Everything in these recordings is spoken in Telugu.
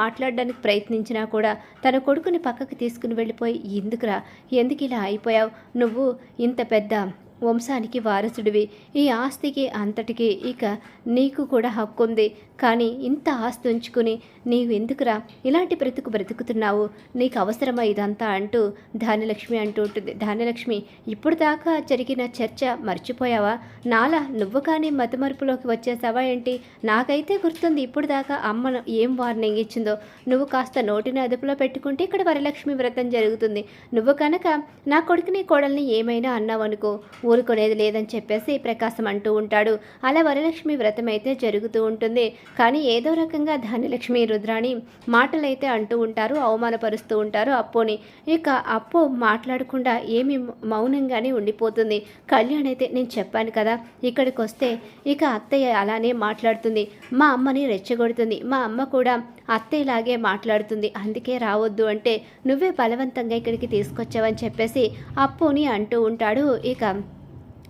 మాట్లాడడానికి ప్రయత్నించినా కూడా తన కొడుకుని పక్కకి తీసుకుని వెళ్ళిపోయి ఎందుకురా? ఎందుకు ఇలా అయిపోయావు? నువ్వు ఇంత పెద్ద వంశానికి వారసుడివి. ఈ ఆస్తికి అంతటికి ఇక నీకు కూడా హక్కు ఉంది కానీ ఇంత ఆస్తి ఉంచుకుని నీవు ఎందుకురా ఇలాంటి బ్రతుకు బ్రతుకుతున్నావు? నీకు అవసరమా ఇదంతా అంటూ ధాన్యలక్ష్మి అంటూ ఉంటుంది. ధాన్యలక్ష్మి ఇప్పుడు దాకా జరిగిన చర్చ మర్చిపోయావా? నాలా నువ్వు కానీ మతిమరుపులోకి వచ్చేసావా ఏంటి? నాకైతే గుర్తుంది ఇప్పుడు దాకా అమ్మ ఏం వార్నింగ్ ఇచ్చిందో. నువ్వు కాస్త నోటిని అదుపులో పెట్టుకుంటే ఇక్కడ వరలక్ష్మి వ్రతం జరుగుతుంది. నువ్వు కనుక నా కొడుకుని కోడల్ని ఏమైనా అన్నావనుకో ఊరుకునేది లేదని చెప్పేసి ప్రకాశం అంటూ ఉంటాడు. అలా వరలక్ష్మి వ్రతం అయితే జరుగుతూ ఉంటుంది. కానీ ఏదో రకంగా ధనలక్ష్మి రుద్రాణి మాటలైతే అంటూ ఉంటారు అవమానపరుస్తూ ఉంటారు అప్పుని. ఇక అప్పు మాట్లాడకుండా ఏమి మౌనంగానే ఉండిపోతుంది. కళ్యాణ్ అయితే నేను చెప్పాను కదా ఇక్కడికి వస్తే ఇక అత్తయ్య అలానే మాట్లాడుతుంది. మా అమ్మని రెచ్చగొడుతుంది. మా అమ్మ కూడా అత్తయ్యలాగే మాట్లాడుతుంది. అందుకే రావద్దు అంటే నువ్వే బలవంతంగా ఇక్కడికి తీసుకొచ్చావని చెప్పేసి అప్పుని అంటూ ఉంటాడు. ఇక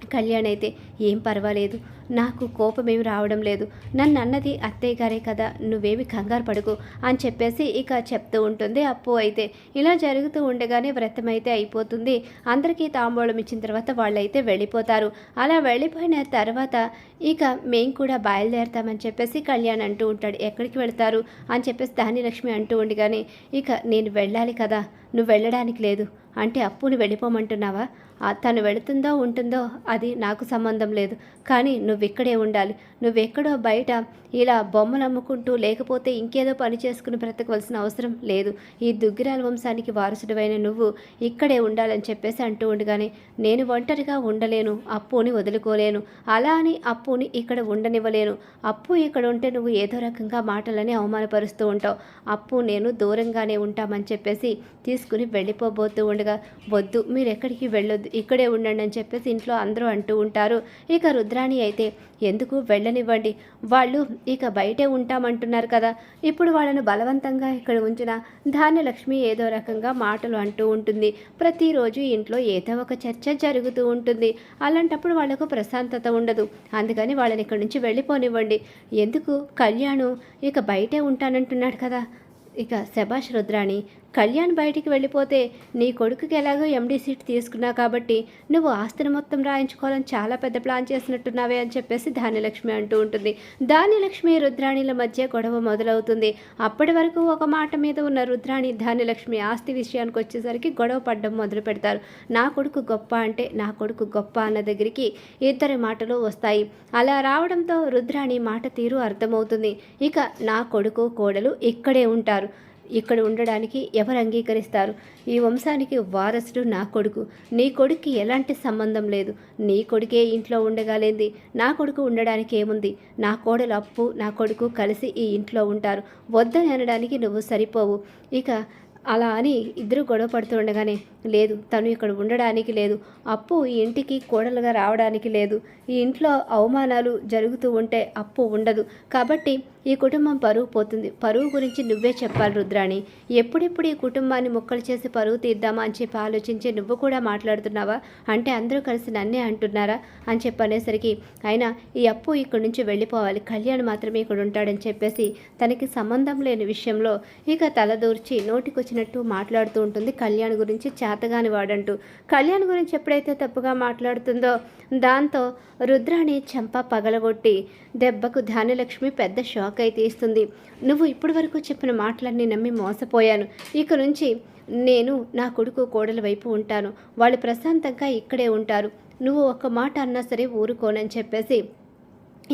కళ్యాణ్ అయితే ఏం పర్వాలేదు. నాకు కోపమేమి రావడం లేదు. నన్ను అన్నది అత్తయ్య గారే కదా నువ్వేమి కంగారు పడుకు అని చెప్పేసి ఇక చెప్తూ ఉంటుంది. అప్పు అయితే ఇలా జరుగుతూ ఉండగానే వ్రతం అయితే అయిపోతుంది. అందరికీ తాంబూలం ఇచ్చిన తర్వాత వాళ్ళైతే వెళ్ళిపోతారు. అలా వెళ్ళిపోయిన తర్వాత ఇక మేము కూడా బయలుదేరతామని చెప్పేసి కళ్యాణ్ అంటూ ఉంటాడు. ఎక్కడికి వెళ్తారు అని చెప్పేసి ధాన్యలక్ష్మి అంటూ ఉండగానే ఇక నేను వెళ్ళాలి కదా నువ్వు వెళ్ళడానికి లేదు. అంటే అప్పుని వెళ్ళిపోమంటున్నావా? తను వెళుతుందో ఉంటుందో అది నాకు సంబంధం లేదు. కానీ నువ్విక్కడే ఉండాలి. నువ్వెక్కడో బయట ఇలా బొమ్మలు అమ్ముకుంటూ లేకపోతే ఇంకేదో పని చేసుకుని బ్రతకవలసిన అవసరం లేదు. ఈ దుగ్గిరాల వంశానికి వారసుడివైన నువ్వు ఇక్కడే ఉండాలని చెప్పేసి అంటూ ఉండగానే నేను ఒంటరిగా ఉండలేను. అప్పుని వదులుకోలేను. అలా అని అప్పుని ఇక్కడ ఉండనివ్వలేను. అప్పు ఇక్కడ ఉంటే నువ్వు ఏదో రకంగా మాటలని అవమానపరుస్తూ ఉంటావు. అప్పు నేను దూరంగానే ఉంటామని చెప్పేసి తీసుకుని వెళ్ళిపోబోతూ ఉండగా వద్దు మీరు ఎక్కడికి వెళ్ళొద్దు. ఇక్కడే ఉండండి అని చెప్పేసి ఇంట్లో అందరూ అంటూ ఉంటారు. ఇక రుద్రాణి అయితే ఎందుకు వెళ్ళనివ్వండి? వాళ్ళు ఇక బయటే ఉంటామంటున్నారు కదా. ఇప్పుడు వాళ్ళను బలవంతంగా ఇక్కడ ఉంచిన ధాన్యలక్ష్మి ఏదో రకంగా మాటలు అంటూ ఉంటుంది. ప్రతిరోజు ఇంట్లో ఏదో ఒక చర్చ జరుగుతూ ఉంటుంది. అలాంటప్పుడు వాళ్ళకు ప్రశాంతత ఉండదు. అందుకని వాళ్ళని ఇక్కడి నుంచి వెళ్ళిపోనివ్వండి. ఎందుకు? కళ్యాణు ఇక బయటే ఉంటానంటున్నాడు కదా. ఇక శభాష్ రుద్రాణి కళ్యాణ్ బయటికి వెళ్ళిపోతే నీ కొడుకుకి ఎలాగో ఎండీ సీట్ తీసుకున్నావు కాబట్టి నువ్వు ఆస్తిని మొత్తం రాయించుకోవాలని చాలా పెద్ద ప్లాన్ చేసినట్టున్నావే అని చెప్పేసి ధాన్యలక్ష్మి అంటూ ఉంటుంది. ధాన్యలక్ష్మి రుద్రాణిల మధ్య గొడవ మొదలవుతుంది. అప్పటి వరకు ఒక మాట మీద ఉన్న రుద్రాణి ధాన్యలక్ష్మి ఆస్తి విషయానికి వచ్చేసరికి గొడవ పడడం మొదలు పెడతారు. నా కొడుకు గొప్ప అంటే నా కొడుకు గొప్ప అన్న దగ్గరికి ఇద్దరి మాటలు వస్తాయి. అలా రావడంతో రుద్రాణి మాట తీరు అర్థమవుతుంది. ఇక నా కొడుకు కోడలు ఇక్కడే ఉంటారు. ఇక్కడ ఉండడానికి ఎవరు అంగీకరిస్తారు? ఈ వంశానికి వారసుడు నా కొడుకు. నీ కొడుక్కి ఎలాంటి సంబంధం లేదు. నీ కొడుకే ఇంట్లో ఉండగలేంది నా కొడుకు ఉండడానికి ఏముంది? నా కోడలు అప్పు నా కొడుకు కలిసి ఈ ఇంట్లో ఉంటారు. వద్దని అనడానికి నువ్వు సరిపోవు. ఇక అలా అని ఇద్దరు గొడవ పడుతుండగానే లేదు తను ఇక్కడ ఉండడానికి లేదు. అప్పు ఈ ఇంటికి కోడలుగా రావడానికి లేదు. ఈ ఇంట్లో అవమానాలు జరుగుతూ ఉంటే అప్పు ఉండదు. కాబట్టి ఈ కుటుంబం పరువు పోతుంది. పరువు గురించి నువ్వే చెప్పాలి రుద్రాణి. ఎప్పుడెప్పుడు ఈ కుటుంబాన్ని ముక్కలు చేసి పరువు తీద్దామా అని చెప్పి ఆలోచించి నువ్వు కూడా మాట్లాడుతున్నావా? అంటే అందరూ కలిసి నన్నే అంటున్నారా? అని చెప్పి అనేసరికి అయినా ఈ అప్పు ఇక్కడి నుంచి వెళ్ళిపోవాలి. కళ్యాణ్ మాత్రమే ఇక్కడ ఉంటాడని చెప్పేసి తనకి సంబంధం లేని విషయంలో ఇక తలదూర్చి నోటికొచ్చినట్టు మాట్లాడుతూ ఉంటుంది కళ్యాణ్ గురించి చేతగాని వాడంటూ. కళ్యాణ్ గురించి ఎప్పుడైతే తప్పుగా మాట్లాడుతుందో దాంతో రుద్రాణి చెంప పగలగొట్టి దెబ్బకు ధాన్యలక్ష్మి పెద్ద షాక్ అయితే ఇస్తుంది. నువ్వు ఇప్పటి వరకు చెప్పిన మాటలన్నీ నమ్మి మోసపోయాను. ఇక నుంచి నేను నా కొడుకు కోడల వైపు ఉంటాను. వాళ్ళు ప్రశాంతంగా ఇక్కడే ఉంటారు. నువ్వు ఒక్క మాట అన్నా సరే ఊరుకోనని చెప్పేసి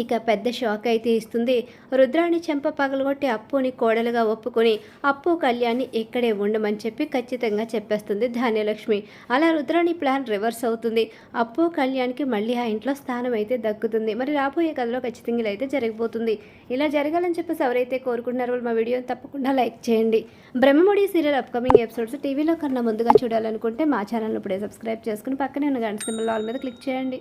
ఇక పెద్ద షాక్ అయితే ఇస్తుంది. రుద్రాణి చెంప పగలగొట్టి అప్పుని కోడలుగా ఒప్పుకొని అప్పు కళ్యాణ్ని ఇక్కడే ఉండమని చెప్పి ఖచ్చితంగా చెప్పేస్తుంది ధాన్యలక్ష్మి. అలా రుద్రాణి ప్లాన్ రివర్స్ అవుతుంది. అప్పు కళ్యాణ్కి మళ్ళీ ఆ ఇంట్లో స్థానం అయితే దక్కుతుంది. మరి రాబోయే కథలో ఖచ్చితంగా అయితే జరగబోతుంది. ఇలా జరగాలని చెప్పేసి ఎవరైతే కోరుకుంటున్నారో వాళ్ళు మా వీడియోని తప్పకుండా లైక్ చేయండి. బ్రహ్మముడి సీరియల్ అప్కమింగ్ ఎపిసోడ్స్ టీవీలో కన్నా ముందుగా చూడాలనుకుంటే మా ఛానల్ ఇప్పుడే సబ్స్క్రైబ్ చేసుకుని పక్కనే ఉన్న గంట సింబల్ ఆల్ మీద క్లిక్ చేయండి.